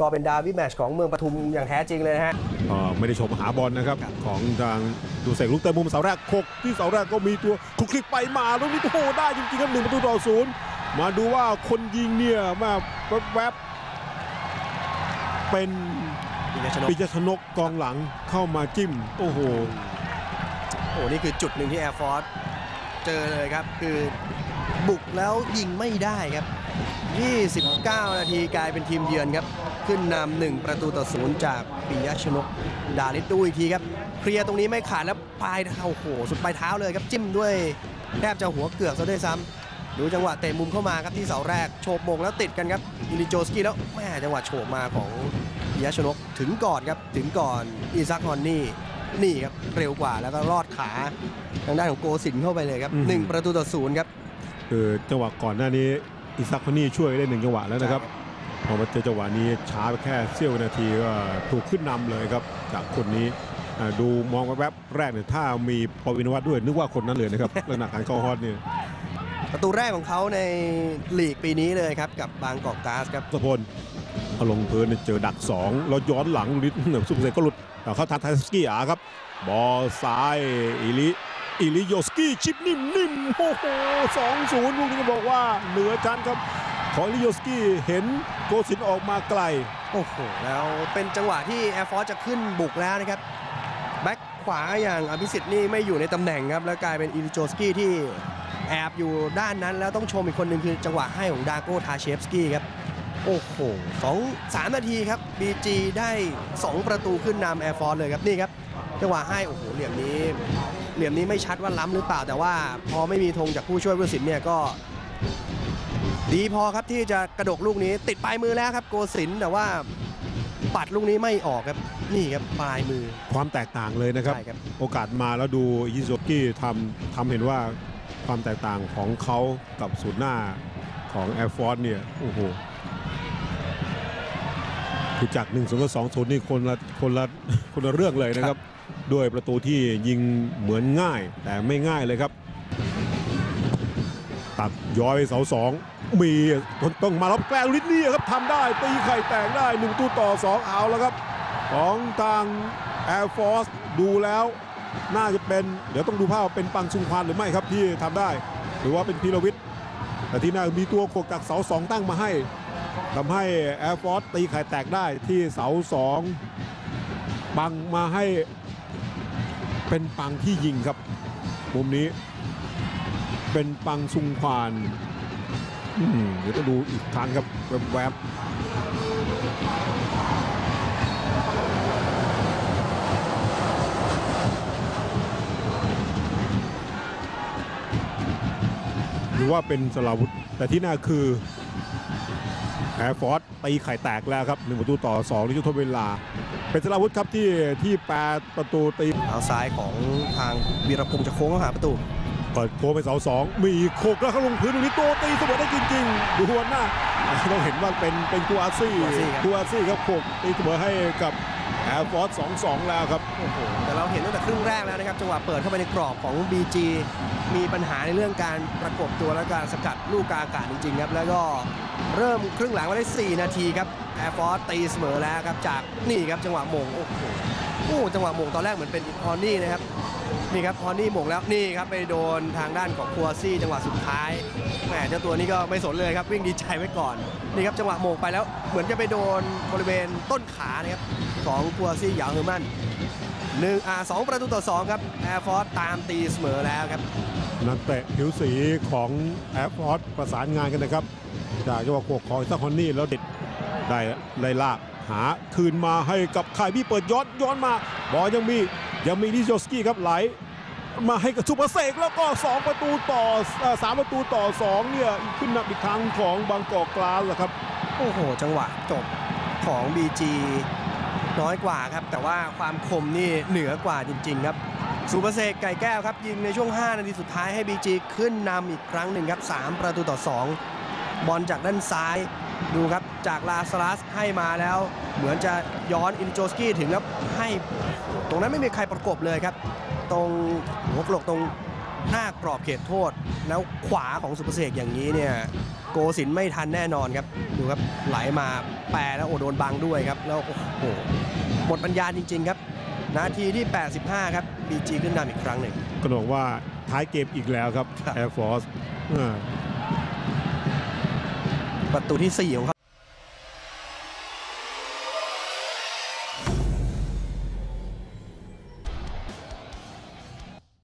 ก็เป็นดาร์บี้แมตชของเมืองปทุมอย่างแท้จริงเลยนะฮะก็ไม่ได้ชมหาบอลนะครับครับของทางดูเสกลูกเตะมุมเสาแรกคกที่เสาแรกก็มีตัวคลุกคลิกไปมาลูกนี้โอ้โหได้จริงๆครับหนึ่งประตูต่อศูนย์มาดูว่าคนยิงเนี่ยมาแวบๆเป็นปิยชนกปิยชนกกองหลังเข้ามาจิ้ม โอ้โหโอ้นี่คือจุดหนึ่งที่ Air Force เจอเลยครับ คือบุกแล้วยิงไม่ได้ครับ 29 นาทีกลายเป็นทีมเยือนครับ ขึ้นนำหนึ่งประตูต่อศูนย์จากปิยชนก ดาริสดูอีกทีครับ เคลียร์ตรงนี้ไม่ขาดแล้วปลายเท้าโอ้โหสุดปลายเท้าเลยครับ จิ้มด้วยแทบจะหัวเกือกซะด้วยซ้ำดูจังหวะเตะมุมเข้ามาครับที่เสาแรกโฉบมงแล้วติดกันครับอิลิโจสกี้แล้วแม่จังหวะโฉบมาของปิยชนกถึงก่อนครับถึงก่อนอีซักฮอนนี่ นี่ครับเร็วกว่าแล้วก็ลอดขาทางด้านของโกสินเข้าไปเลยครับ อืมหนึ่งประตูต่อศูนย์ครับ คือจังหวะก่อนหน้านี้อิซักคนนี่ช่วยได้หนึ่งจังหวะแล้วนะครับพอมาเจอจังหวะนี้ช้าไปแค่เสี้ยววินาทีก็ถูกขึ้นนำเลยครับ จากคนนี้อ่าดูมองแวบๆแรกเนี่ยถ้ามีปวินวัฒน์ด้วยนึกว่าคนนั้นเลยนะครับลักษณะการเข้าฮอตเนี่ยประตูแรกของเขาในลีกปีนี้เลยครับ กับบางกอกก๊าซครับสะพล พลงพื้นเนี่ยเจอดัก2แล้วย้อนหลังนิดหนึ่งสุภเสกก็หลุดเอาเข้าทางไทสกี้อาครับ บอลซ้ายอิลิอิลิโยสกี้ชิปนิ่มๆโอ้โหสองศูนย์ลูกนี้ก็บอกว่าเหนือชั้นครับของอิลิโยสกี้เห็นโกสินออกมาไกลโอ้โหแล้วเป็นจังหวะที่แอร์ฟอร์จะขึ้นบุกแล้วนะครับแบ็คขวาอย่างอภิสิทธิ์นี่ไม่อยู่ในตำแหน่งครับ แล้วกลายเป็นอิลิโจสกี้ที่แอบอยู่ด้านนั้นแล้วต้องชมอีกคนหนึ่งคือจังหวะให้ของดาโก้ทาเชฟสกี้ครับ โอ้โหสองสามนาทีครับ BG ได้ 2 ประตูขึ้นนำแอร์ฟอร์เลยครับ นี่ครับจังหวะให้ โอ้โห เหลี่ยมนี้ เหลี่ยมนี้ไม่ชัดว่าล้ำหรือเปล่า แต่ว่าพอไม่มีธงจากผู้ช่วยผู้ตัดสินเนี่ยก็ ดีพอครับที่จะกระดกลูกนี้ ติดปลายมือแล้วครับ โกสินแต่ว่าปัดลูกนี้ไม่ออกครับ นี่ครับปลายมือ ความแตกต่างเลยนะครับ ใช่ครับ โอกาสมาแล้วดูอิลิโยสกี้ทำทำเห็นว่าความแตกต่างของเขากับศูนย์หน้าของแอร์ฟอร์เนี่ยโอ้โห คือจาก1 0กับ2 0นี่คนละคนละคนละเรื่องเลยนะครับ ด้วยประตูที่ยิงเหมือนง่าย แต่ไม่ง่ายเลยครับ ตัดย้อยเสาสองมีต้องมารับแกล้งลิทนี่ครับทำได้ตีไข่แตกได้หนึ่งตู้ต่อสองเอาแล้วครับ ของทาง Air Force ดูแล้วน่าจะเป็น เดี๋ยวต้องดูภาพว่าเป็นปังซุงพานหรือไม่ครับที่ทำได้ หรือว่าเป็นพีรวิทย์แต่ที่น่ามีตัวโขกจากเสาสองตั้งมาให้ ทำให้ Air Force ตีไข่แตกได้ที่เสาสองปังมาให้เป็นปังที่ยิงครับ มุมนี้ เป็นปังซุงพานเดี๋ยวต้องดูอีกครั้งครับแวบๆหรือว่าเป็นสลาวุธ แต่ที่น่าคือ แอร์ฟอร์สตีไข่แตกแล้วครับหนึ่งประตูต่อ2ในช่วงทดเวลา เป็นสลาวุธครับที่ที่แปดประตูตีเท้าซ้ายของทางวีรพงษ์จะโค้งเข้าหาประตูเปิดโค้งไปเสาสองมีโคกแล้วเขาลงพื้นตรงนี้โตตีเสมอได้จริงๆดูวันหน้าต้องเห็นว่าเป็นเป็นกูอาซี่กูอาซี่ครับกูอาซี่ครับโคกตีเสมอให้กับแอร์ฟอร์ส2-2แล้วครับโอ้โหแต่เราเห็นตั้งแต่ครึ่งแรกแล้วนะครับจังหวะเปิดเข้าไปในกรอบของ BG มีปัญหาในเรื่องการประกบตัวและการสกัดลูกกาอากาศจริงๆครับ แล้วก็เริ่มครึ่งหลังมาได้ 4 นาทีครับ Air Force ตีเสมอแล้วครับจากนี่ครับจังหวะมงโอ้โหโอ้จังหวะมงตอนแรกเหมือนเป็นพอนนี่นะครับนี่ครับพอนนี่มงแล้วนี่ครับไปโดนทางด้านของคัวซี่ จังหวะสุดท้ายแหมเจ้าตัวนี้ก็ไม่สนเลยครับวิ่งดีใจไว้ก่อนนี่ครับจังหวะมงไปแล้วเหมือนจะไปโดนบริเวณต้นขานะครับของคัวซี่หยางเฮอร์มัน หนึ่งอ่าสองประตูต่อสองครับแอร์ฟอร์ตามตีเสมอแล้วครับ นักเตะผิวสีของแอร์ฟอร์สประสานงานกันนะครับ จากจังหวะโขกของซักฮอนนี่แล้วเด็ดได้ไล่ลากหาคืนมาให้กับคายบี้เปิดย้อนย้อนมาบอลยังมียังมีดิโจสกี้ครับไหลมาให้กับสุภเสกแล้วก็ 2 ประตูต่อเอ่อสามประตูต่อ 2 เนี่ย ขึ้นนำอีกครั้งของบางกอกกลาสแหละครับ โอ้โห จังหวะจบของ BG น้อยกว่าครับ แต่ว่าความคมนี่เหนือกว่าจริง ๆ ครับสุภเสกไก่แก้วครับ ยิงในช่วง 5 นาทีสุดท้ายให้ BG ขึ้นนำอีกครั้งหนึ่งครับ 3 ประตูต่อ 2 บอลจากด้านซ้ายดูครับจากลาสลัสให้มาแล้ว เหมือนจะย้อนอินโจสกี้ถึงแล้วให้ตรงนั้นไม่มีใครประกบเลยครับ ตรงหัวกลกตรงหน้ากรอบเขตโทษ แล้วขวาของสุภเสกอย่างนี้เนี่ย โกสินทร์ไม่ทันแน่นอนครับดูครับไหลมาแปรแล้วโอโดนบังด้วยครับ แล้วโอ้โหหมดปัญญาจริง ๆ ครับ นาทีที่ 85 ครับบีจีขึ้นนำอีกครั้งหนึ่งก็บอกว่าท้ายเกมอีกแล้วครับครับ Air Force อ่าประตูที่ 4 ของเขา